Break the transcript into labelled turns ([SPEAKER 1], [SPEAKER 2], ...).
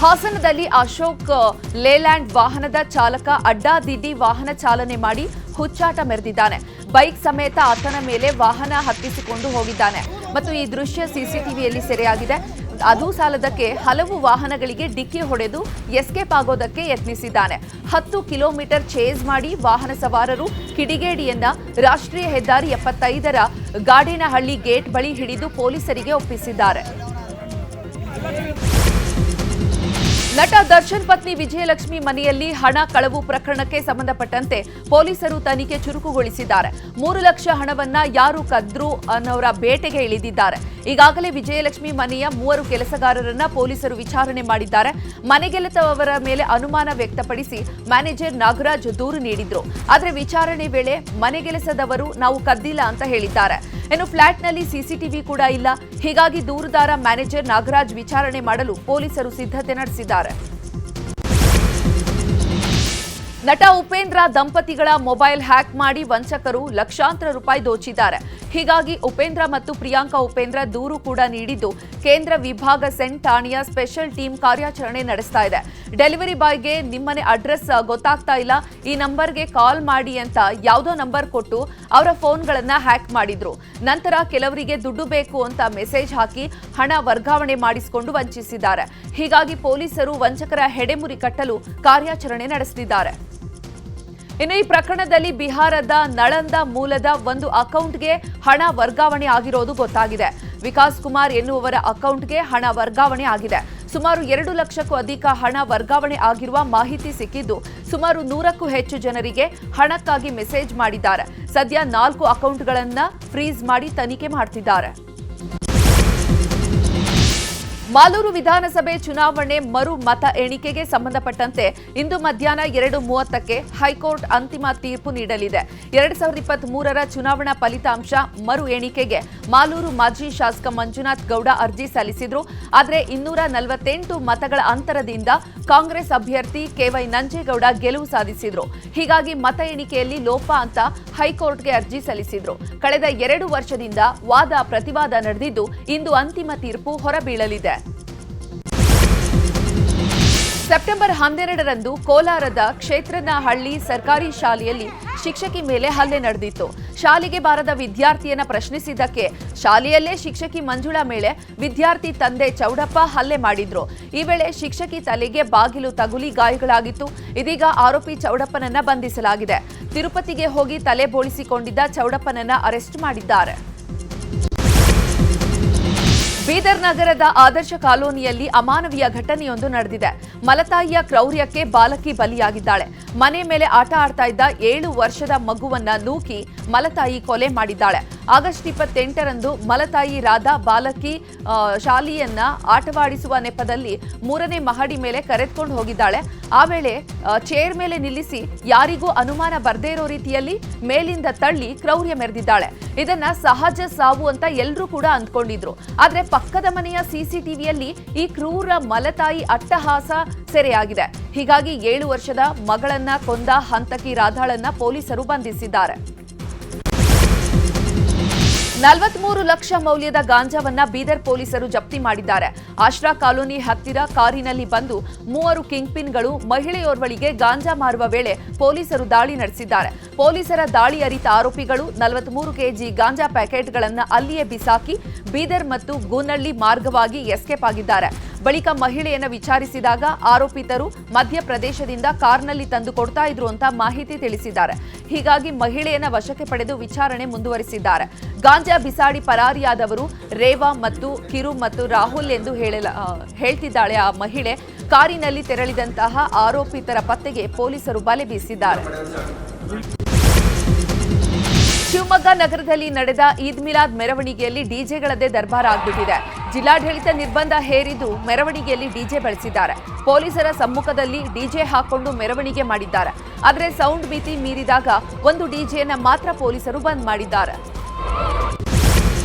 [SPEAKER 1] ಹಾಸನದಲ್ಲಿ ಅಶೋಕ್ ಲೇಲ್ಯಾಂಡ್ ವಾಹನದ ಚಾಲಕ ಅಡ್ಡಾದಿಡ್ಡಿ ವಾಹನ ಚಾಲನೆ ಮಾಡಿ ಹುಚ್ಚಾಟ ಮೆರೆದಿದ್ದಾನೆ. ಬೈಕ್ ಸಮೇತ ಆತನ ಮೇಲೆ ವಾಹನ ಹತ್ತಿಸಿಕೊಂಡು ಹೋಗಿದ್ದಾನೆ. ಮತ್ತು ಈ ದೃಶ್ಯ ಸಿಸಿಟಿವಿಯಲ್ಲಿ ಸೆರೆಯಾಗಿದೆ. ಅದು ಸಾಲದಕ್ಕೆ ಹಲವು ವಾಹನಗಳಿಗೆ ಡಿಕ್ಕಿ ಹೊಡೆದು ಎಸ್ಕೇಪ್ ಆಗೋದಕ್ಕೆ ಯತ್ನಿಸಿದ್ದಾನೆ. ಹತ್ತು ಕಿಲೋಮೀಟರ್ ಚೇಸ್ ಮಾಡಿ ವಾಹನ ಸವಾರರು ಕಿಡಿಗೇಡಿಯನ್ನ ರಾಷ್ಟ್ರೀಯ ಹೆದ್ದಾರಿ ಎಪ್ಪತ್ತೈದರ ಗಾಡಿನಹಳ್ಳಿ ಗೇಟ್ ಬಳಿ ಹಿಡಿದು ಪೊಲೀಸರಿಗೆ ಒಪ್ಪಿಸಿದ್ದಾರೆ. ನಟ ದರ್ಶನ್ ಪತ್ನಿ ವಿಜಯಲಕ್ಷ್ಮಿ ಮನೆಯಲ್ಲಿ ಹಣ ಕಳವು ಪ್ರಕರಣಕ್ಕೆ ಸಂಬಂಧಪಟ್ಟಂತೆ ಪೊಲೀಸರು ತನಿಖೆ ಚುರುಕುಗೊಳಿಸಿದ್ದಾರೆ. ಮೂರು ಲಕ್ಷ ಹಣವನ್ನ ಯಾರು ಕದ್ರು ಅನ್ನೋರ ಬೇಟೆಗೆ ಇಳಿದಿದ್ದಾರೆ. ಈಗಾಗಲೇ ವಿಜಯಲಕ್ಷ್ಮಿ ಮನೆಯ ಮೂವರು ಕೆಲಸಗಾರರನ್ನ ಪೊಲೀಸರು ವಿಚಾರಣೆ ಮಾಡಿದ್ದಾರೆ. ಮನೆಗೆಲತವರ ಮೇಲೆ ಅನುಮಾನ ವ್ಯಕ್ತಪಡಿಸಿ ಮ್ಯಾನೇಜರ್ ನಾಗರಾಜ್ ದೂರು ನೀಡಿದ್ರು. ಆದರೆ ವಿಚಾರಣೆ ವೇಳೆ ಮನೆಗೆಲಸದವರು ನಾವು ಕದ್ದಿಲ್ಲ ಅಂತ ಹೇಳಿದ್ದಾರೆ. ಇನ್ನು ಫ್ಲಾಟ್ನಲ್ಲಿ ಸಿಸಿಟಿವಿ ಕೂಡ ಇಲ್ಲ. ಹೀಗಾಗಿ ದೂರುದಾರ ಮ್ಯಾನೇಜರ್ ನಾಗರಾಜ್ ವಿಚಾರಣೆ ಮಾಡಲು ಪೊಲೀಸರು ಸಿದ್ಧತೆ ನಡೆಸಿದ್ದಾರೆ. it. ನಟ ಉಪೇಂದ್ರ ದಂಪತಿಗಳ ಮೊಬೈಲ್ ಹ್ಯಾಕ್ ಮಾಡಿ ವಂಚಕರು ಲಕ್ಷಾಂತರ ರೂಪಾಯಿ ದೋಚಿದ್ದಾರೆ. ಹೀಗಾಗಿ ಉಪೇಂದ್ರ ಮತ್ತು ಪ್ರಿಯಾಂಕಾ ಉಪೇಂದ್ರ ದೂರು ಕೂಡ ನೀಡಿದ್ದು ಕೇಂದ್ರ ವಿಭಾಗ ಸೆಂಟ್ ಠಾಣೆಯ ಸ್ಪೆಷಲ್ ಟೀಮ್ ಕಾರ್ಯಾಚರಣೆ ನಡೆಸ್ತಾ ಇದೆ. ಡೆಲಿವರಿ ಬಾಯ್ಗೆ ನಿಮ್ಮನೆ ಅಡ್ರೆಸ್ ಗೊತ್ತಾಗ್ತಾ ಇಲ್ಲ. ಈ ನಂಬರ್ಗೆ ಕಾಲ್ ಮಾಡಿ ಅಂತ ಯಾವುದೋ ನಂಬರ್ ಕೊಟ್ಟು ಅವರ ಫೋನ್ಗಳನ್ನ ಹ್ಯಾಕ್ ಮಾಡಿದ್ರು. ನಂತರ ಕೆಲವರಿಗೆ ದುಡ್ಡು ಬೇಕು ಅಂತ ಮೆಸೇಜ್ ಹಾಕಿ ಹಣ ವರ್ಗಾವಣೆ ಮಾಡಿಸಿಕೊಂಡು ವಂಚಿಸಿದ್ದಾರೆ. ಹೀಗಾಗಿ ಪೊಲೀಸರು ವಂಚಕರ ಹೆಡೆಮುರಿ ಕಟ್ಟಲು ಕಾರ್ಯಾಚರಣೆ ನಡೆಸುತ್ತಿದ್ದಾರೆ ಇನ್ನು ಈ ಪ್ರಕರಣದಲ್ಲಿ ಬಿಹಾರದ ನಳಂದ ಮೂಲದ ಒಂದು ಅಕೌಂಟ್ಗೆ ಹಣ ವರ್ಗಾವಣೆ ಆಗಿರೋದು ಗೊತ್ತಾಗಿದೆ. ವಿಕಾಸ್ ಕುಮಾರ್ ಎನ್ನುವವರ ಅಕೌಂಟ್ಗೆ ಹಣ ವರ್ಗಾವಣೆ ಆಗಿದೆ. ಸುಮಾರು ಎರಡು ಲಕ್ಷಕ್ಕೂ ಅಧಿಕ ಹಣ ವರ್ಗಾವಣೆ ಆಗಿರುವ ಮಾಹಿತಿ ಸಿಕ್ಕಿದ್ದು, ಸುಮಾರು ನೂರಕ್ಕೂ ಹೆಚ್ಚು ಜನರಿಗೆ ಹಣಕ್ಕಾಗಿ ಮೆಸೇಜ್ ಮಾಡಿದ್ದಾರೆ. ಸದ್ಯ ನಾಲ್ಕು ಅಕೌಂಟ್ಗಳನ್ನು ಫ್ರೀಸ್ ಮಾಡಿ ತನಿಖೆ ಮಾಡ್ತಿದ್ದಾರೆ. ಮಾಲೂರು ವಿಧಾನಸಭೆ ಚುನಾವಣೆ ಮರು ಮತ ಎಣಿಕೆಗೆ ಸಂಬಂಧಪಟ್ಟಂತೆ ಇಂದು ಮಧ್ಯಾಹ್ನ ಎರಡು ಮೂವತ್ತಕ್ಕೆ ಹೈಕೋರ್ಟ್ ಅಂತಿಮ ತೀರ್ಪು ನೀಡಲಿದೆ. ಎರಡ್ ಸಾವಿರದ ಇಪ್ಪತ್ತ್ ಮೂರರ ಚುನಾವಣಾ ಫಲಿತಾಂಶ ಮರು ಎಣಿಕೆಗೆ ಮಾಲೂರು ಮಾಜಿ ಶಾಸಕ ಮಂಜುನಾಥ್ ಗೌಡ ಅರ್ಜಿ ಸಲ್ಲಿಸಿದ್ರು. ಆದರೆ ಇನ್ನೂರ ನಲವತ್ತೆಂಟು ಮತಗಳ ಅಂತರದಿಂದ ಕಾಂಗ್ರೆಸ್ ಅಭ್ಯರ್ಥಿ ಕೆವೈ ನಂಜೇಗೌಡ ಗೆಲುವು ಸಾಧಿಸಿದ್ರು. ಹೀಗಾಗಿ ಮತ ಎಣಿಕೆಯಲ್ಲಿ ಲೋಪ ಅಂತ ಹೈಕೋರ್ಟ್ಗೆ ಅರ್ಜಿ ಸಲ್ಲಿಸಿದ್ರು. ಕಳೆದ ಎರಡು ವರ್ಷದಿಂದ ವಾದ ಪ್ರತಿವಾದ ನಡೆದಿದ್ದು ಇಂದು ಅಂತಿಮ ತೀರ್ಪು ಹೊರಬೀಳಲಿದೆ. ಸೆಪ್ಟೆಂಬರ್ ಹನ್ನೆರಡರಂದು ಕೋಲಾರದ ಕ್ಷೇತ್ರನಹಳ್ಳಿ ಸರ್ಕಾರಿ ಶಾಲೆಯಲ್ಲಿ ಶಿಕ್ಷಕಿ ಮೇಲೆ ಹಲ್ಲೆ ನಡೆದಿತ್ತು. ಶಾಲೆಗೆ ಬಾರದ ವಿದ್ಯಾರ್ಥಿಯನ್ನ ಪ್ರಶ್ನಿಸಿದ್ದಕ್ಕೆ ಶಾಲೆಯಲ್ಲೇ ಶಿಕ್ಷಕಿ ಮಂಜುಳಾ ಮೇಲೆ ವಿದ್ಯಾರ್ಥಿ ತಂದೆ ಚೌಡಪ್ಪ ಹಲ್ಲೆ ಮಾಡಿದ್ರು. ಈ ವೇಳೆ ಶಿಕ್ಷಕಿ ತಲೆಗೆ ಬಾಗಿಲು ತಗುಲಿ ಗಾಯಗಳಾಗಿತ್ತು. ಇದೀಗ ಆರೋಪಿ ಚೌಡಪ್ಪನನ್ನ ಬಂಧಿಸಲಾಗಿದೆ. ತಿರುಪತಿಗೆ ಹೋಗಿ ತಲೆ ಬೋಳಿಸಿಕೊಂಡಿದ್ದ ಚೌಡಪ್ಪನನ್ನ ಅರೆಸ್ಟ್ ಮಾಡಿದ್ದಾರೆ. ಬೀದರ್ ನಗರದ ಆದರ್ಶ ಕಾಲೋನಿಯಲ್ಲಿ ಅಮಾನವೀಯ ಘಟನೆಯೊಂದು ನಡೆದಿದೆ. ಮಲತಾಯಿಯ ಕ್ರೌರ್ಯಕ್ಕೆ ಬಾಲಕಿ ಬಲಿಯಾಗಿದ್ದಾಳೆ. ಮನೆ ಮೇಲೆ ಆಟ ಆಡ್ತಾ ಇದ್ದ ಏಳು ವರ್ಷದ ಮಗುವನ್ನ ನೂಕಿ ಮಲತಾಯಿ ಕೊಲೆ ಮಾಡಿದ್ದಾಳೆ. ಆಗಸ್ಟ್ ಇಪ್ಪತ್ತೆಂಟರಂದು ಮಲತಾಯಿ ರಾಧಾ ಬಾಲಕಿ ಶಾಲಿಯನ್ನ ಆಟವಾಡಿಸುವ ನೆಪದಲ್ಲಿ ಮೂರನೇ ಮಹಡಿ ಮೇಲೆ ಕರೆದುಕೊಂಡು ಹೋಗಿದ್ದಾಳೆ. ಆ ವೇಳೆ ಚೇರ್ ಮೇಲೆ ನಿಲ್ಲಿಸಿ ಯಾರಿಗೂ ಅನುಮಾನ ಬರದೇ ಇರೋ ರೀತಿಯಲ್ಲಿ ಮೇಲಿಂದ ತಳ್ಳಿ ಕ್ರೌರ್ಯ ಮೆರೆದಿದ್ದಾಳೆ. ಇದನ್ನ ಸಹಜ ಸಾವು ಅಂತ ಎಲ್ಲರೂ ಕೂಡ ಅಂದ್ಕೊಂಡಿದ್ರು. ಆದ್ರೆ ಪಕ್ಕದ ಮನೆಯ ಸಿಸಿಟಿವಿಯಲ್ಲಿ ಈ ಕ್ರೂರ ಮಲತಾಯಿ ಅಟ್ಟಹಾಸ ಸೆರೆಯಾಗಿದೆ. ಹೀಗಾಗಿ ಏಳು ವರ್ಷದ ಮಗಳನ್ನ ಕೊಂದ ಹಂತಕಿ ರಾಧಾಳನ್ನ ಪೊಲೀಸರು ಬಂಧಿಸಿದ್ದಾರೆ. ನಲವತ್ಮೂರು ಲಕ್ಷ ಮೌಲ್ಯದ ಗಾಂಜಾವನ್ನ ಬೀದರ್ ಪೊಲೀಸರು ಜಪ್ತಿ ಮಾಡಿದ್ದಾರೆ. ಆಶ್ರಾ ಕಾಲೋನಿ ಹತ್ತಿರ ಕಾರಿನಲ್ಲಿ ಬಂದು ಮೂವರು ಕಿಂಗ್ ಪಿನ್ಗಳು ಮಹಿಳೆಯೋರ್ವಳಿಗೆ ಗಾಂಜಾ ಮಾರುವ ವೇಳೆ ಪೊಲೀಸರು ದಾಳಿ ನಡೆಸಿದ್ದಾರೆ. ಪೊಲೀಸರ ದಾಳಿ ಅರಿತ ಆರೋಪಿಗಳು ನಲವತ್ಮೂರು ಕೆಜಿ ಗಾಂಜಾ ಪ್ಯಾಕೆಟ್ಗಳನ್ನು ಅಲ್ಲಿಯೇ ಬಿಸಾಕಿ ಬೀದರ್ ಮತ್ತು ಗೂನಳ್ಳಿ ಮಾರ್ಗವಾಗಿ ಎಸ್ಕೇಪ್ ಆಗಿದ್ದಾರೆ. ಬಳಿಕ ಮಹಿಳೆಯನ್ನ ವಿಚಾರಿಸಿದಾಗ ಆರೋಪಿತರು ಮಧ್ಯಪ್ರದೇಶದಿಂದ ಕಾರ್ನಲ್ಲಿ ತಂದು ಕೊಡ್ತಾ ಇದ್ರು ಅಂತ ಮಾಹಿತಿ ತಿಳಿಸಿದ್ದಾರೆ. ಹೀಗಾಗಿ ಮಹಿಳೆಯನ್ನ ವಶಕ್ಕೆ ಪಡೆದು ವಿಚಾರಣೆ ಮುಂದುವರಿಸಿದ್ದಾರೆ. ಗಾಂಜಾ ಬಿಸಾಡಿ ಪರಾರಿಯಾದವರು ರೇವಾ ಮತ್ತು ಕಿರು ಮತ್ತು ರಾಹುಲ್ ಎಂದು ಹೇಳಲ ಹೇಳ್ತಿದ್ದಾಳೆ ಆ ಮಹಿಳೆ. ಕಾರಿನಲ್ಲಿ ತೆರಳಿದಂತಹ ಆರೋಪಿತರ ಪತ್ತೆಗೆ ಪೊಲೀಸರು ಬಲೆ ಬೀಸಿದ್ದಾರೆ. ನಗರದಲ್ಲಿ ನಡೆದ ಈದ್ ಮಿಲಾದ್ ಮೆರವಣಿಗೆಯಲ್ಲಿ ಡಿಜೆಗಳದ್ದೇ ದರ್ಬಾರ್ ಆಗ್ಬಿಟ್ಟಿದೆ. ಜಿಲ್ಲಾಡಳಿತ ನಿರ್ಬಂಧ ಹೇರಿದ್ದು ಮೆರವಣಿಗೆಯಲ್ಲಿ ಡಿಜೆ ಬಳಸಿದ್ದಾರೆ. ಪೊಲೀಸರ ಸಮ್ಮುಖದಲ್ಲಿ ಡಿಜೆ ಹಾಕೊಂಡು ಮೆರವಣಿಗೆ ಮಾಡಿದ್ದಾರೆ. ಆದರೆ ಸೌಂಡ್ ಮಿತಿ ಮೀರಿದಾಗ ಒಂದು ಡಿಜೆಯನ್ನ ಮಾತ್ರ ಪೊಲೀಸರು ಬಂದ್ ಮಾಡಿದ್ದಾರೆ.